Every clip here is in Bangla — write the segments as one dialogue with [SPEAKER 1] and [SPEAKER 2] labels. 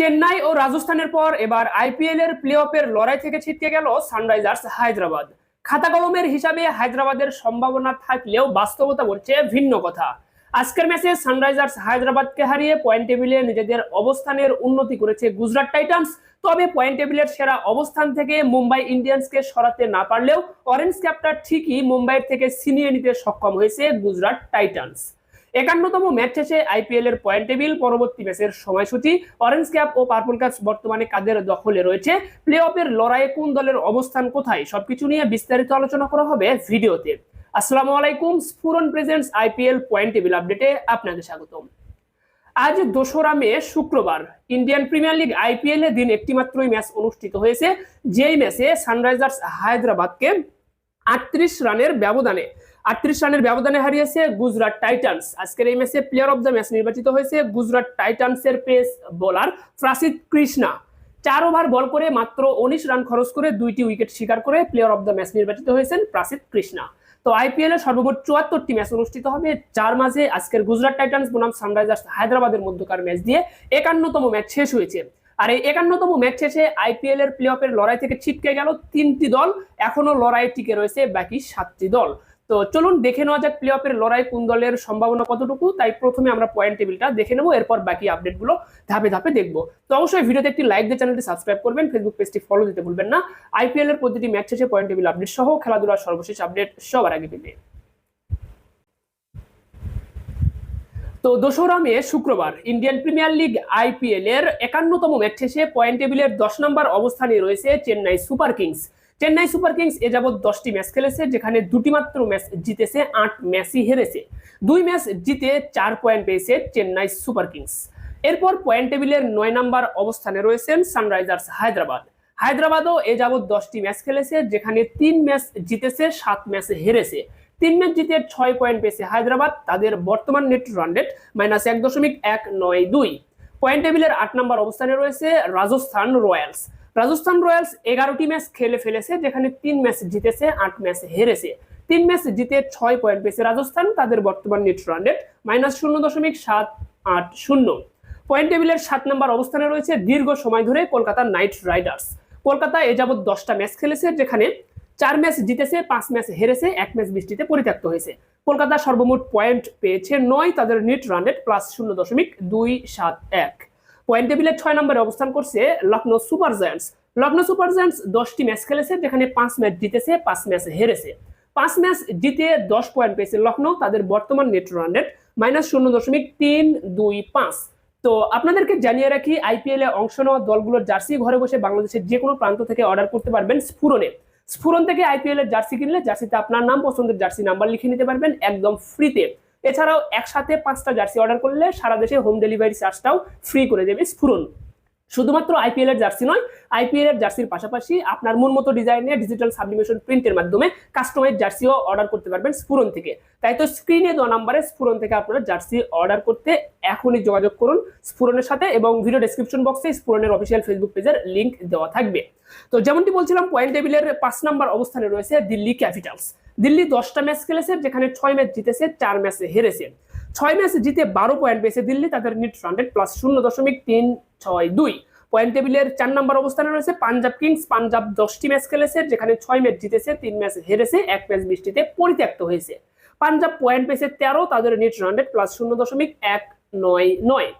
[SPEAKER 1] চেন্নাই ও রাজস্থানের পর এবার আইপিএল এর প্লে অফের লড়াই থেকে ছিটকে গেল সানরাইজার্স হায়দ্রাবাদ। খাতা কলমের হিসাবে হায়দ্রাবাদের সম্ভাবনা থাকলেও বাস্তবতা বলছে ভিন্ন কথা। আজকের ম্যাচে সানরাইজার্স হায়দ্রাবাদকে হারিয়ে পয়েন্ট টেবিলে নিজেদের অবস্থানের উন্নতি করেছে গুজরাট টাইটান্স। তবে পয়েন্ট টেবিলের সেরা অবস্থান থেকে মুম্বাই ইন্ডিয়ান্সকে সরাতে না পারলেও অরেঞ্জ ক্যাপটা ঠিকই মুম্বাইয়ের থেকে ছিনিয়ে নিতে সক্ষম হয়েছে গুজরাট টাইটান্স। একান্নতম ম্যাচ শেষে আইপিএল এর পয়েন্ট টেবিল পরবর্তী ম্যাচের সময়সূচি অরেঞ্জ ক্যাপ ও পার্পল ক্যাপস বর্তমানে কাদের দখলে রয়েছে? প্লে অফের লড়াইয়ে কোন দলের অবস্থান কোথায়? সবকিছু নিয়ে বিস্তারিত আলোচনা করা হবে ভিডিওতে। আসসালামু আলাইকুম Sphuran presents IPL point table আপডেটে আপনাকে স্বাগতম। আজ দোসরা মে, শুক্রবার ইন্ডিয়ান প্রিমিয়ার লিগ আইপিএল এ দিন একটি মাত্রই ম্যাচ অনুষ্ঠিত হয়েছে। যেই ম্যাচে সানরাইজার্স হায়দ্রাবাদকে আটত্রিশ রানের ব্যবধানে আটত্রিশ রানের ব্যবধানে হারিয়েছে গুজরাট টাইটান্স। আজকের এই ম্যাচে প্লেয়ার অফ দ্য ম্যাচ নির্বাচিত হয়েছে গুজরাট টাইটান্সের পেস বোলার প্রাসিদ কৃষ্ণা। চার ওভার বল করে মাত্র উনিশ রান খরচ করে দুইটি উইকেট শিকার করে প্লেয়ার অফ দ্য ম্যাচ নির্বাচিত হয়েছেন প্রাসিদ কৃষ্ণা। তো আইপিএল এর সর্বমোট চুয়াত্তরটি ম্যাচ অনুষ্ঠিত হবে, যার মাঝে আজকের গুজরাট টাইটান্স বনাম সানরাইজার্স হায়দ্রাবাদের মধ্যকার ম্যাচ দিয়ে একান্নতম ম্যাচ শেষ হয়েছে। আর এই একান্নতম ম্যাচ শেষে আইপিএল এর প্লে অফের লড়াই থেকে ছিটকে গেল তিনটি দল, এখনও লড়াই টিকে রয়েছে বাকি সাতটি দল। তো চলুন দেখে নেওয়া যাক প্লে অফের লড়াই কোন দলের সম্ভাবনা কতটুকু। তাই প্রথমে আমরা পয়েন্ট টেবিলটা দেখে নেব, এরপর বাকি আপডেটগুলো ধাপে ধাপে দেখব। তো অবশ্যই ভিডিওতে একটি লাইক দিয়ে চ্যানেলটি সাবস্ক্রাইব করবেন ফেসবুক পেজটি ফলো দিতে ভুলবেন না। আইপিএল এর প্রতিটি ম্যাচ শেষে পয়েন্ট টেবিল আপডেট সহ খেলাধুলার সর্বশেষ আপডেট সবার আগে পেতে। তো দোসরা মে শুক্রবার ইন্ডিয়ান প্রিমিয়ার লিগ আইপিএল এর একান্নতম ম্যাচ শেষে পয়েন্ট টেবিলের দশ নম্বর অবস্থানে রয়েছে Chennai Super Kings. Chennai Super Kings এ যাবৎ দশটি ম্যাচ খেলেছে, যেখানে দুটি মাত্র ম্যাচ জিতেছে, আট ম্যাচই হেরেছে। দুই ম্যাচ জিতে চার পয়েন্ট পেয়েছে চেন্নাই সুপার কিংস। এরপর পয়েন্ট টেবিলের নয় নম্বর অবস্থানে রয়েছেন সানরাইজার্স হায়দ্রাবাদ। হায়দ্রাবাদও এ যাবৎ দশটি ম্যাচ খেলেছে, যেখানে তিন ম্যাচ জিতেছে, সাত ম্যাচ হেরেছে। তিন ম্যাচ জিতে ছয় পয়েন্ট পেয়েছে হায়দ্রাবাদ, তাদের বর্তমান নেট রান রেট মাইনাস এক দশমিক এক নয় দুই। পয়েন্ট টেবিলের আট নম্বর অবস্থানে রয়েছে রাজস্থান রয়্যালস। রাজস্থান রয়্যালস এগারোটি ম্যাচ খেলে ফেলেছে, যেখানে তিন ম্যাচ জিতেছে, আট ম্যাচ হেরেছে। তিন ম্যাচ জিতে ছয় পয়েন্ট পেয়েছে রাজস্থান, তাদের বর্তমান নেট রান রেট মাইনাস শূন্য দশমিক সাত আট শূন্য। পয়েন্ট টেবিলের সাত নম্বর অবস্থানে রয়েছে দীর্ঘ সময় ধরে কলকাতা নাইট রাইডার্স। কলকাতা এ যাবৎ দশটা ম্যাচ খেলেছে, যেখানে চার ম্যাচ জিতেছে, পাঁচ ম্যাচ হেরেছে, এক ম্যাচ বৃষ্টিতে পরিত্যক্ত হয়েছে। কলকাতা সর্বমোট পয়েন্ট পেয়েছে নয়, তাদের নেট রান রেট প্লাস শূন্য দশমিক দুই সাত এক। পয়েন্ট টেবিলের ছয় নম্বরে অবস্থান করছে Lucknow Super Giants Lucknow Super Giants দশটি ম্যাচ খেলেছে, যেখানে পাঁচ ম্যাচ জিতেছে, পাঁচ ম্যাচ হেরেছে। পাঁচ ম্যাচ জিতে দশ পয়েন্ট পেয়েছে লখনৌ তাদের বর্তমান নেট রান রেট মাইনাস শূন্য দশমিক তিন দুই পাঁচ। তো আপনাদেরকে জানিয়ে রাখি আইপিএল অংশ নেওয়া দলগুলোর জার্সি ঘরে বসে বাংলাদেশের যে কোনো প্রান্ত থেকে অর্ডার করতে পারবেন স্ফুরনে স্ফুরন থেকে আইপিএল এর জার্সি কিনলে জার্সিতে আপনার নাম, পছন্দের জার্সি নাম্বার লিখে নিতে পারবেন একদম ফ্রিতে এছাড়াও একসাথে পাঁচটা জার্সি অর্ডার করলে সারা দেশে হোম ডেলিভারি চার্জটাও ফ্রি করে দেবে। স্ফুরন শুধুমাত্র আইপিএল এর জার্সি নয় আইপিএল এর জার্সির পাশাপাশি আপনার মন মতো ডিজাইনে ডিজিটাল সাবলিমেশন প্রিন্টের মাধ্যমে কাস্টমাইজ জার্সিও অর্ডার করতে পারবেন স্ফুরন থেকে। তাই তো স্ক্রিনে দেওয়া নাম্বারে স্ফুরন থেকে আপনারা জার্সি অর্ডার করতে এখনই যোগাযোগ করুন স্ফুরনের সাথে এবং ভিডিও ডেসক্রিপশন বক্সে স্ফুরনের অফিসিয়াল ফেসবুক পেজের লিঙ্ক দেওয়া থাকবে। তো যেমনটি বলছিলাম পয়েন্ট টেবিলের পাঁচ নাম্বার অবস্থানে রয়েছে দিল্লি ক্যাপিটালস দিল্লি দশটা ম্যাচ খেলেছে, যেখানে ছয় ম্যাচ জিতেছে, চার ম্যাচে হেরেছে। ছয় ম্যাচ জিতে বারো পয়েন্ট পেয়েছে দিল্লি, তাদের নিট রানডেড প্লাস শূন্য দশমিক তিন ছয় দুই। পয়েন্ট টেবিলের চার নম্বর অবস্থানে রয়েছে পাঞ্জাব কিংস। পাঞ্জাব দশটি ম্যাচ খেলেছে, যেখানে ছয় ম্যাচ জিতেছে, তিন ম্যাচ হেরেছে, এক ম্যাচ বৃষ্টিতে পরিত্যক্ত হয়েছে। পাঞ্জাব পয়েন্ট পেয়েছে তেরো, তাদের নেট রানডেড প্লাস শূন্য দশমিক এক নয় নয়।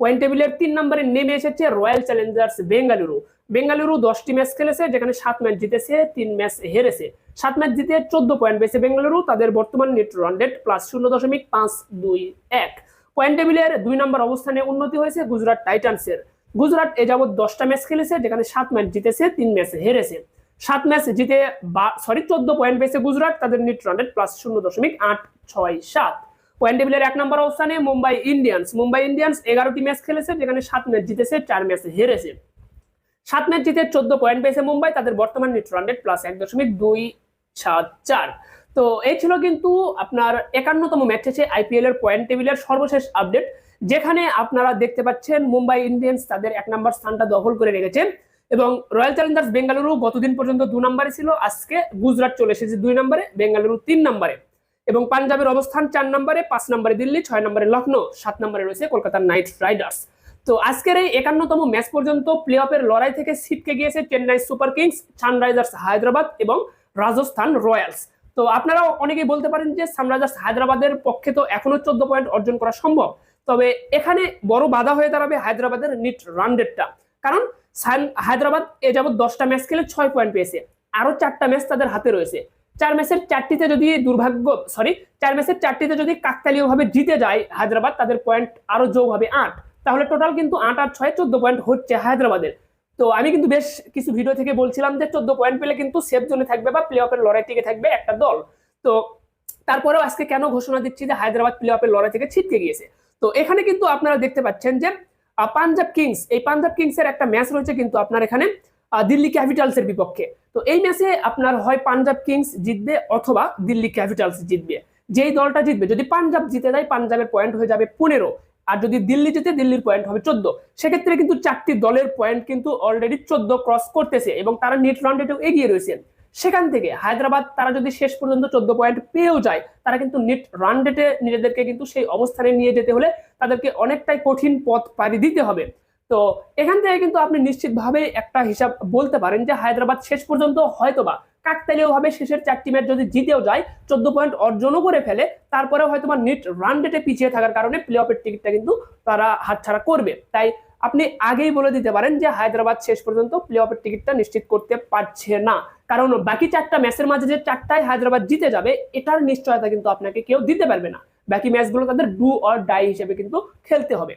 [SPEAKER 1] পয়েন্ট টেবিলের তিন নম্বরে নেমে এসেছে রয়্যাল চ্যালেঞ্জার্স বেঙ্গালুরু। বেঙ্গালুরু দশটি ম্যাচ খেলেছে, যেখানে সাত ম্যাচ জিতেছে, তিন ম্যাচ হেরেছে। সাত ম্যাচ জিতে চোদ্দ পয়েন্ট পেয়েছে বেঙ্গালুরু, তাদের বর্তমান নেট রানডেড প্লাস শূন্য দশমিক পাঁচ দুই এক। পয়েন্ট টেবিলের দুই নম্বর অবস্থানে উন্নতি হয়েছে গুজরাট টাইটান্সের। গুজরাট এ যাবৎ দশটা ম্যাচ খেলেছে, যেখানে সাত ম্যাচ জিতেছে, তিন ম্যাচ হেরেছে। সাত ম্যাচ জিতে সরি চোদ্দ পয়েন্ট পেয়েছে গুজরাট, তাদের নেট রানডেড প্লাস শূন্য দশমিক আট ছয় সাত। পয়েন্ট টেবিলের এক নম্বর অবস্থানে মুম্বাই ইন্ডিয়ান্স মুম্বাই ইন্ডিয়ান্স এগারোটি ম্যাচ খেলেছে, যেখানে সাত ম্যাচ জিতেছে, চার ম্যাচ হেরেছে। সাত ম্যাচ জিতে চোদ্দ পয়েন্ট পেয়েছে মুম্বাই, তাদের বর্তমান নেট রানডেড প্লাস এক দশমিক দুই সাত চার। তো এই ছিল কিন্তু আপনার একান্নতম ম্যাচ শেষে আইপিএল এর পয়েন্ট টেবিলের সর্বশেষ আপডেট যেখানে আপনারা দেখতে পাচ্ছেন মুম্বাই ইন্ডিয়ান্স তাদের এক নম্বর স্থানটা দখল করে রেখেছে এবং রয়্যাল চ্যালেঞ্জার্স বেঙ্গালুরু গতদিন পর্যন্ত দু নম্বরে ছিল, আজকে গুজরাট চলে এসেছে দুই নম্বরে, বেঙ্গালুরু তিন নম্বরে। এবং পাঞ্জাবের অবস্থান চার নম্বরে, পাঁচ নম্বরে দিল্লি, ছয় নম্বরে লখনৌ, সাত নম্বরে রয়েছে কলকাতার নাইট রাইডার্স। তো আজকের এই একান্নতম ম্যাচ পর্যন্ত প্লে অফের লড়াই থেকে ছিটকে গিয়েছে Chennai Super Kings, Sunrisers Hyderabad এবং রাজস্থান রয়্যালস। তো আপনারা অনেকেই বলতে পারেন যে সানরাইজার্স হায়দ্রাবাদের পক্ষে তো এখনও চোদ্দ পয়েন্ট অর্জন করা সম্ভব। তবে এখানে বড় বাধা হয়ে দাঁড়াবে হায়দ্রাবাদের নিট রান রেটটা কারণ হায়দ্রাবাদ এ যাবৎ দশটা ম্যাচ খেলে ছয় পয়েন্ট পেয়েছে। আরও চারটা ম্যাচ তাদের হাতে রয়েছে। চার ম্যাচের চারটিতে যদি দুর্ভাগ্য সরি চার ম্যাচের চারটিতে যদি কাকতালীয়ভাবে জিতে যায় হায়দ্রাবাদ, তাদের পয়েন্ট আরও যোগ হবে আট। তাহলে টোটাল কিন্তু আট আর ছয়, চোদ্দ পয়েন্ট হচ্ছে হায়দ্রাবাদের। তো আমি কিন্তু বেশ কিছু ভিডিও থেকে বলছিলাম যে চোদ্দ পয়েন্ট পেলে কিন্তু সেফ জোনে থাকবে বা প্লে অফের লড়াই টিকে থাকবে একটা দল। তো তারপরেও আজকে কেন ঘোষণা দিচ্ছি যে হায়দ্রাবাদ প্লে অফের লড়াই থেকে ছিটকে গিয়েছে? তো এখানে কিন্তু আপনারা দেখতে পাচ্ছেন যে পাঞ্জাব কিংস, এই পাঞ্জাব কিংস এর একটা ম্যাচ রয়েছে কিন্তু আপনার এখানে দিল্লি ক্যাপিটালস এর বিপক্ষে। তো এই ম্যাচে আপনার হয় পাঞ্জাব কিংস জিতবে অথবা দিল্লি ক্যাপিটালস জিতবে। যেই দলটা জিতবে, যদি পাঞ্জাব জিতে যায় পাঞ্জাবের পয়েন্ট হয়ে যাবে পনেরো। আর যদি দিল্লি জিতে দিল্লির পয়েন্ট হবে চোদ্দ। সেক্ষেত্রে কিন্তু চারটি দলের পয়েন্ট কিন্তু অলরেডি চোদ্দ ক্রস করতেছে এবং তারা নেট রান রেটেও এগিয়ে রয়েছে সেখান থেকে হায়দ্রাবাদ, তারা যদি শেষ পর্যন্ত চোদ্দ পয়েন্ট পেয়েও যায়, তারা কিন্তু নেট রান নিজেদেরকে কিন্তু সেই অবস্থানে নিয়ে যেতে হলে তাদেরকে অনেকটাই কঠিন পথ পাড়ি দিতে হবে। তো এখান থেকে কিন্তু আপনি নিশ্চিতভাবে একটা হিসাব বলতে পারেন যে হায়দ্রাবাদ শেষ পর্যন্ত হয়তোবা কাকতালীয় ভাবে শেষের চারটি ম্যাচ যদি জিতেও যায়, চোদ্দ পয়েন্ট অর্জনও করে ফেলে তারপরে হয়তো বা নেট রান রেটে পিছিয়ে থাকার কারণে প্লে অফের টিকিটটা কিন্তু তারা হাতছাড়া করবে। তাই আপনি আগেই বলে দিতে পারেন যে হায়দ্রাবাদ শেষ পর্যন্ত প্লে অফের টিকিটটা নিশ্চিত করতে পারছে না। কারণ বাকি চারটা ম্যাচের মাঝে যে চারটায় হায়দ্রাবাদ জিতে যাবে, এটার নিশ্চয়তা কিন্তু আপনাকে কেউ দিতে পারবে না। বাকি ম্যাচগুলো তাদের ডু অর ডাই হিসেবে কিন্তু খেলতে হবে।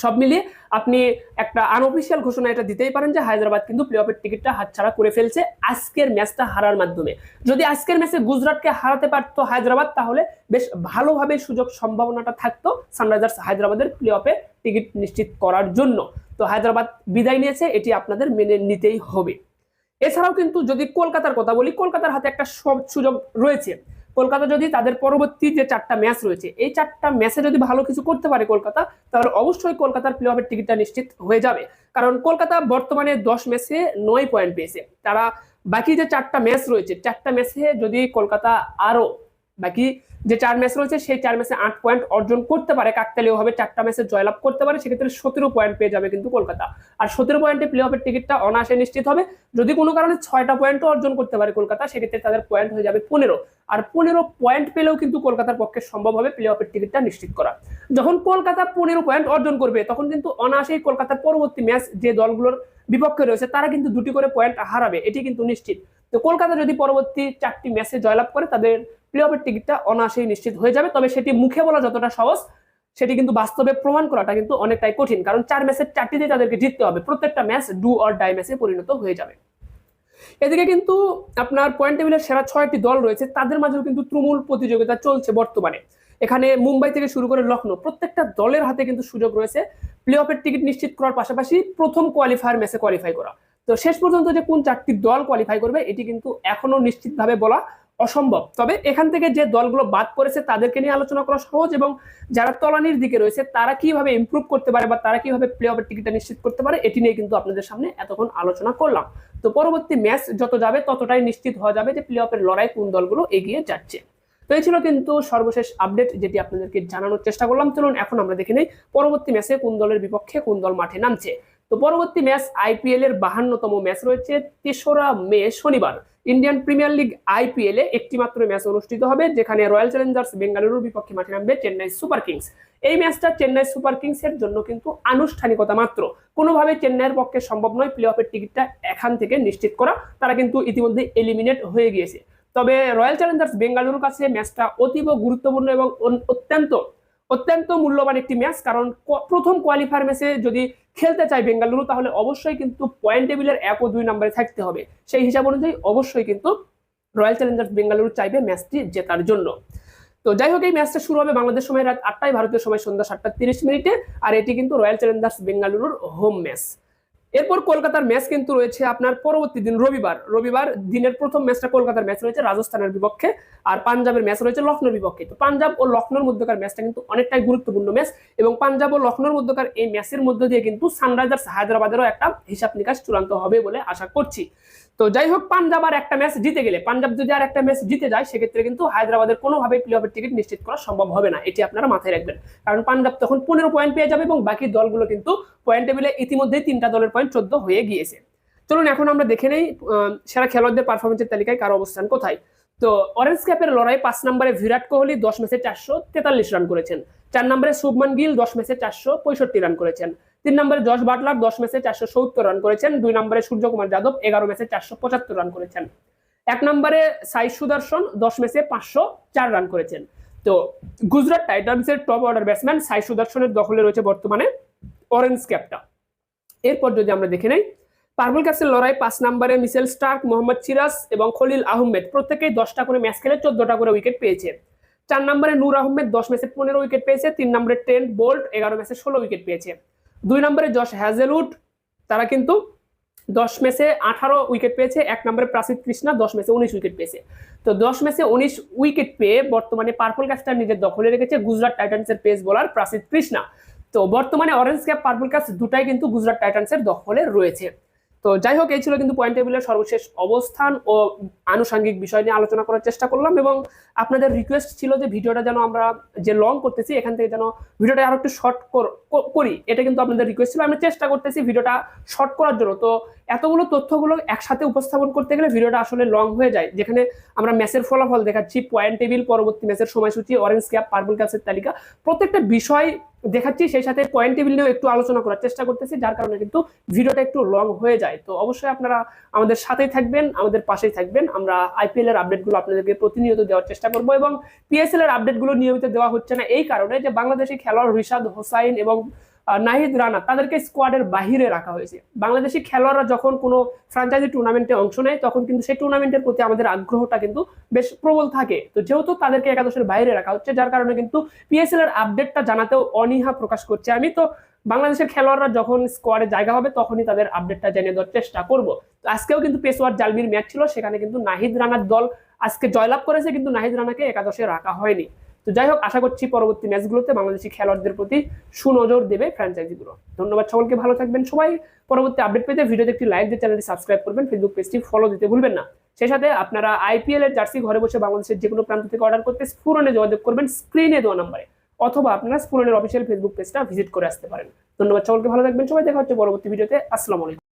[SPEAKER 1] সব মিলিয়ে আপনি একটা আনঅফিসিয়াল ঘোষণা এটা দিতেই পারেন যে হায়দ্রাবাদ কিন্তু প্লে অফের টিকিটটা হাতছাড়া করে ফেলছে আজকের ম্যাচটা হারার মাধ্যমে। যদি আজকের ম্যাচে গুজরাটকে হারাতে পারতো হায়দ্রাবাদ, তাহলে বেশ ভালোভাবে সুযোগ সম্ভাবনাটা থাকতো সানরাইজার্স হায়দ্রাবাদের প্লে অফে টিকিট নিশ্চিত করার জন্য। তো হায়দ্রাবাদ বিদায় নিয়েছে, এটি আপনাদের মেনে নিতেই হবে। এছাড়াও কিন্তু যদি কলকাতার কথা বলি, কলকাতার হাতে একটা সুযোগ রয়েছে। কলকাতা যদি তাদের পরবর্তী যে চারটা ম্যাচ রয়েছে, এই চারটা ম্যাচে যদি ভালো কিছু করতে পারে কলকাতা, তাহলে অবশ্যই কলকাতার প্লে অফের টিকিটটা নিশ্চিত হয়ে যাবে। কারণ কলকাতা বর্তমানে দশ ম্যাচে নয় পয়েন্ট পেয়েছে। তারা বাকি যে চারটা ম্যাচ রয়েছে, চারটা ম্যাচে যদি কলকাতা আরও বাকি যে চার ম্যাচ রয়েছে, সেই চার ম্যাচে আট পয়েন্ট অর্জন করতে পারে, কাকতালীয় হবে চারটা ম্যাচে জয়লাভ করতে পারে, সেক্ষেত্রে সতেরো পয়েন্ট পেয়ে যাবে কিন্তু কলকাতা। আর সতেরো পয়েন্টে প্লে অফের টিকিটটা অনায়াসে নিশ্চিত হবে। যদি কোনো কারণে ছয়টা পয়েন্টও অর্জন করতে পারে কলকাতা, সেক্ষেত্রে তাদের পয়েন্ট হয়ে যাবে পনেরো। আর পনেরো পয়েন্ট পেলেও কিন্তু কলকাতার পক্ষে সম্ভব হবে প্লে অফের টিকিটটা নিশ্চিত করা। যখন কলকাতা পনেরো পয়েন্ট অর্জন করবে, তখন কিন্তু অনায়াসেই কলকাতার পরবর্তী ম্যাচ যে দলগুলোর বিপক্ষে রয়েছে, তারা কিন্তু দুটি করে পয়েন্ট হারাবে, এটি কিন্তু নিশ্চিত। তো কলকাতা যদি পরবর্তী চারটি ম্যাচে জয়লাভ করে, তাদের প্লে টিকিটটা অনায়াসেই নিশ্চিত হয়ে যাবে। তবে সেটি মুখে বলা যতটা সহজ, সেটি কিন্তু বাস্তবে প্রমাণ করাটা কিন্তু অনেকটাই কঠিন। কারণ চার ম্যাচের চারটিতে তাদেরকে জিততে হবে। প্রত্যেকটা ম্যাচ ডু অর ডাই ম্যাচে পরিণত হয়ে যাবে। এদিকে কিন্তু আপনার পয়েন্ট টেবিলের সেরা ছয়টি দল রয়েছে। তাদের মাঝেও কিন্তু তুমুল প্রতিযোগিতা চলছে বর্তমানে। এখানে মুম্বাই থেকে শুরু করে লখনৌ প্রত্যেকটা দলের হাতে কিন্তু সুযোগ রয়েছে প্লে অফের টিকিট নিশ্চিত করার পাশাপাশি প্রথম কোয়ালিফায়ার ম্যাচে কোয়ালিফাই করা। তো শেষ পর্যন্ত যে কোন চারটি দল কোয়ালিফাই করবে, এটি কিন্তু এখনও নিশ্চিতভাবে বলা অসম্ভব। তবে এখান থেকে যে দলগুলো বাদ পড়েছে, তাদেরকে নিয়ে আলোচনা করা সহজ এবং যারা তলানির দিকে রয়েছে, তারা কীভাবে ইমপ্রুভ করতে পারে বা তারা কীভাবে প্লে অফের টিকিটটা নিশ্চিত করতে পারে, এটি নিয়ে কিন্তু আপনাদের সামনে এতক্ষণ আলোচনা করলাম। তো পরবর্তী ম্যাচ যত যাবে, ততটাই নিশ্চিত হওয়া যাবে যে প্লে অফের লড়াই কোন দলগুলো এগিয়ে যাচ্ছে। তো এই ছিল কিন্তু সর্বশেষ আপডেট যেটি আপনাদেরকে জানানোর চেষ্টা করলাম। চলুন, এখন আমরা দেখে নেই পরবর্তী ম্যাচে কোন দলের বিপক্ষে কোন দল মাঠে নামছে। তো পরবর্তী ম্যাচ আইপিএল এর বাহান্নতম ম্যাচ রয়েছে তেসরা মে শনিবার। ইন্ডিয়ান প্রিমিয়ার লিগ আইপিএল এ একটি মাত্র ম্যাচ অনুষ্ঠিত হবে, যেখানে রয়্যাল চ্যালেঞ্জার্স বেঙ্গালুরুর বিপক্ষে মাঠে নামবে চেন্নাই সুপার কিংস। এই ম্যাচটা চেন্নাই সুপার কিংস এর জন্য কিন্তু আনুষ্ঠানিকতা মাত্র। কোনোভাবে চেন্নাইয়ের পক্ষে সম্ভব নয় প্লে অফের টিকিটটা এখান থেকে নিশ্চিত করা, তারা কিন্তু ইতিমধ্যে এলিমিনেট হয়ে গিয়েছে। তবে রয়্যাল চ্যালেঞ্জার্স বেঙ্গালুরুর কাছে ম্যাচটা অতীব গুরুত্বপূর্ণ এবং অত্যন্ত অত্যন্ত মূল্যবান একটি ম্যাচ কারণ প্রথম কোয়ালিফায়ার ম্যাচে যদি খেলতে চায় বেঙ্গালুরু, তাহলে অবশ্যই কিন্তু পয়েন্ট টেবিলের এক ও দুই নম্বরে থাকতে হবে। সেই হিসাব অনুযায়ী অবশ্যই কিন্তু রয়্যাল চ্যালেঞ্জার্স বেঙ্গালুরু চাইবে ম্যাচটি জেতার জন্য। তো যাই হোক, এই ম্যাচটা শুরু হবে বাংলাদেশ সময় রাত আটটায়, ভারতীয় সময় সন্ধ্যা সাতটা তিরিশ মিনিটে, আর এটি কিন্তু রয়্যাল চ্যালেঞ্জার্স বেঙ্গালুরুর হোম ম্যাচ এরপর কলকাতার ম্যাচ কিন্তু রয়েছে আপনার পরবর্তী দিন রবিবার। রবিবার দিনের প্রথম ম্যাচটা কলকাতার ম্যাচ রয়েছে, রাজস্থানের বিপক্ষে। আর পাঞ্জাবের ম্যাচ রয়েছে লখনৌর বিপক্ষে। তো পাঞ্জাব ও লখনৌর মধ্যকার ম্যাচটা কিন্তু অনেকটাই গুরুত্বপূর্ণ ম্যাচ এবং পাঞ্জাব ও লখনৌর মধ্যকার এই ম্যাচের মধ্য দিয়ে কিন্তু সানরাইজার্স হায়দ্রাবাদেরও একটা হিসাব নিকাশ চূড়ান্ত হবে বলে আশা করছি। তো যাই হোক, পাঞ্জাব আর একটা ম্যাচ জিতে গেলে, পাঞ্জাব যদি আর একটা ম্যাচ জিতে যায়, সেক্ষেত্রে কিন্তু হায়দ্রাবাদের কোনোভাবে প্লে অফের টিকিট নিশ্চিত করা সম্ভব হবে না। এটি আপনারা মাথায় রাখবেন। কারণ পাঞ্জাব তখন পনেরো পয়েন্ট পেয়ে যাবে এবং বাকি দলগুলো কিন্তু পয়েন্ট টেবিলে ইতিমধ্যেই তিনটা দলের পয়েন্ট চোদ্দ হয়ে গিয়েছে। চলুন এখন আমরা দেখে নেই সেরা খেলোয়াড়দের পারফরমেন্সের তালিকায় কার অবস্থান কোথায়। তো অরেঞ্জ ক্যাপের লড়াই পাঁচ নম্বরে বিরাট কোহলি দশ ম্যাচে চারশো তেতাল্লিশ রান করেছেন। চার নম্বরে শুভমান গিল দশ ম্যাচে চারশো পঁয়ষট্টি রান করেছেন। তিন নম্বরে জশ বাটলার দশ ম্যাচে চারশো সত্তর রান করেছেন। দুই নম্বরে সূর্যকুমার যাদব এগারো ম্যাচে চারশো পঁচাত্তর রান করেছেন। এক নম্বরে সাই সুদর্শন দশ ম্যাচে পাঁচশো চার রান করেছেন। তো গুজরাট টাইটান্সের টপ অর্ডার ব্যাটসম্যান সাই সুদর্শনের দখলে রয়েছে বর্তমানে অরেঞ্জ ক্যাপটা এরপর যদি আমরা দেখে নেই পার্পল ক্যাপসের লড়াই পাঁচ নম্বরে মিসেল স্টার্ক, মোহাম্মদ সিরাজ এবং খলিল আহমেদ প্রত্যেকেই দশটা করে ম্যাচ খেলে চোদ্দটা করে উইকেট পেয়েছে। চার নম্বরে নূর আহমেদ দশ ম্যাচে পনেরো উইকেট পেয়েছে, তিন নম্বরে ট্রেন্ট বোল্ট এগারো ম্যাচে ষোলো উইকেট পেয়েছে। দুই নম্বরে জশ হ্যাজেলউড, তারা কিন্তু দশ ম্যাচে আঠারো উইকেট পেয়েছে, এক নম্বরে প্রাসিদ কৃষ্ণা দশ ম্যাচে উনিশ উইকেট পেয়েছে। তো দশ ম্যাচে উনিশ উইকেট পেয়ে বর্তমানে পার্পল ক্যাপটা নিজের দখলে রেখেছে গুজরাট টাইটান্সের পেস বোলার প্রাসিদ কৃষ্ণা। তো বর্তমানে অরেঞ্জ ক্যাপ পার্পল ক্যাপস দুটাই কিন্তু গুজরাট টাইটান্সের দখলে রয়েছে। তো যাই হোক, এই ছিল কিন্তু পয়েন্ট টেবিলের সর্বশেষ অবস্থান ও আনুষঙ্গিক বিষয় নিয়ে আলোচনা করার চেষ্টা করলাম এবং আপনাদের রিকোয়েস্ট ছিল যে ভিডিওটা যেন আমরা যে লং করতেছি, এখান থেকে যেন ভিডিওটা আরও একটু শর্ট করি এটা কিন্তু আপনাদের রিকোয়েস্ট ছিল। আমি চেষ্টা করতেছি ভিডিওটা শর্ট করার জন্য। তো এতগুলো তথ্যগুলো একসাথে উপস্থাপন করতে গেলে ভিডিওটা আসলে লং হয়ে যায়। যেখানে আমরা ম্যাচের ফলাফল দেখাচ্ছি পয়েন্ট টেবিল পরবর্তী ম্যাচের সময়সূচি অরেঞ্জ ক্যাপ পার্পল ক্যাপসের তালিকা। প্রত্যেকটা বিষয় দেখাচ্ছি, সেই সাথে পয়েন্ট টেবিল নিয়েও একটু আলোচনা করার চেষ্টা করতেছি, যার কারণে কিন্তু ভিডিওটা একটু লং হয়ে যায়। তো অবশ্যই আপনারা আমাদের সাথেই থাকবেন, আমাদের পাশেই থাকবেন। আমরা আইপিএল এর আপডেটগুলো আপনাদেরকে প্রতিনিয়ত দেওয়ার চেষ্টা করব এবং পিএসএল এর আপডেটগুলো নিয়মিত দেওয়া হচ্ছে না, এই কারণে যে বাংলাদেশি খেলোয়াড় রিশাদ হোসাইন এবং নাহিদ রানা, তাদেরকে স্কোয়াডের বাহিরে রাখা হয়েছে। বাংলাদেশি খেলোয়াড়রা যখন কোনো ফ্র্যাঞ্চাইজি টুর্নামেন্টে অংশ নেয়, তখন কিন্তু সেই টুর্নামেন্টের প্রতি আমাদের আগ্রহটা কিন্তু বেশ প্রবল থাকে। তো যেহেতু তাদেরকে একাদশের বাইরে রাখা হচ্ছে, যার কারণে কিন্তু পিএসএল এর আপডেটটা জানাতেও অনীহা প্রকাশ করছে। আমি তো বাংলাদেশের খেলোয়াড়রা যখন স্কোয়াডে জায়গা হবে, তখনই তাদের আপডেটটা জানিয়ে দেওয়ার চেষ্টা করব। আজকেও কিন্তু পেশোয়ার জালবির ম্যাচ ছিল, সেখানে কিন্তু নাহিদ রানার দল আজকে জয়লাভ করেছে, কিন্তু নাহিদ রানাকে একাদশে রাখা হয়নি। তো যাই হোক, আশা করছি পরবর্তী ম্যাচগুলোতে বাংলাদেশি খেলোয়াড়দের প্রতি সুনজর দেবে ফ্র্যাঞ্চাইজিগুলো। ধন্যবাদ সকলকে, ভালো থাকবেন সবাই। পরবর্তী আপডেট পেতে ভিডিওতে একটি লাইক দিয়ে চ্যানেলটি সাবস্ক্রাইব করবেন। ফেসবুক পেজটি ফলো দিতে ভুলবেন না। সেই সাথে আপনারা আইপিএল এর জার্সি ঘরে বসে বাংলাদেশের যে কোনো প্রান্ত থেকে অর্ডার করতে স্ফুরনে যোগাযোগ করবেন। স্ক্রিনে দেওয়া নাম্বারে। অথবা আপনারা স্ফুরনের অফিসিয়াল ফেসবুক পেজটা ভিজিট করে আসতে পারেন। ধন্যবাদ সকলকে, ভালো থাকবেন সবাই। দেখা হচ্ছে পরবর্তী ভিডিওতে। আসসালামু আলাইকুম।